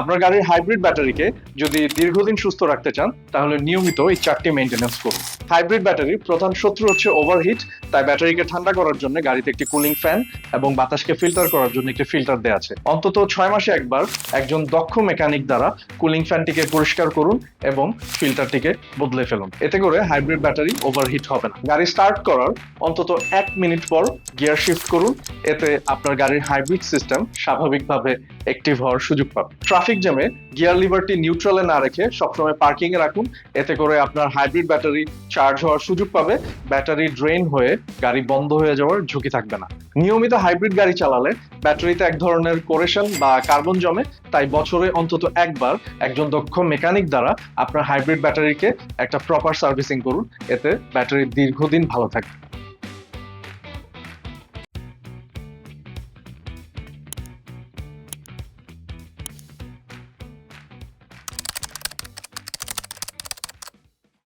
আপনার গাড়ির হাইব্রিড ব্যাটারিকে যদি দীর্ঘদিন সুস্থ রাখতে চান, তাহলে নিয়মিত এই চারটি মেনটেন্যান্স করুন। হাইব্রিড ব্যাটারির প্রধান শত্রু হচ্ছে ওভারহিট তাই ব্যাটারিকে ঠান্ডা করার জন্য গাড়িতে একটি কুলিং ফ্যান এবং বাতাসকে ফিল্টার করার জন্য একটি ফিল্টার দেওয়া আছে। অন্তত ছয় মাসে একবার একজন দক্ষ মেকানিক দ্বারা কুলিং ফ্যানটিকে পরিষ্কার করুন এবং ফিল্টারটিকে বদলে ফেলুন। এতে করে হাইব্রিড ব্যাটারি ওভারহিট হবে না। গাড়ি স্টার্ট করার অন্তত এক মিনিট পর গিয়ার শিফট করুন। এতে আপনার গাড়ির হাইব্রিড সিস্টেম স্বাভাবিকভাবে অ্যাক্টিভ হওয়ার সুযোগ পাবে। ট্রাফিক জ্যামে গিয়ার লিভারটি নিউট্রালে না রেখে সবসময় পার্কিং এ রাখুন। এতে করে আপনার হাইব্রিড ব্যাটারি চার্জ হওয়ার সুযোগ পাবে। ব্যাটারি ড্রেন হয়ে গাড়ি বন্ধ হয়ে যাওয়ার ঝুঁকি থাকবে না। নিয়মিত হাইব্রিড গাড়ি চালালে ব্যাটারিতে এক ধরনের কোরেশন বা কার্বন জমে। তাই বছরে অন্তত একবার একজন দক্ষ মেকানিক দ্বারা আপনার হাইব্রিড ব্যাটারিকে একটা প্রপার সার্ভিসিং করুন। এতে ব্যাটারি দীর্ঘদিন ভালো থাকবে।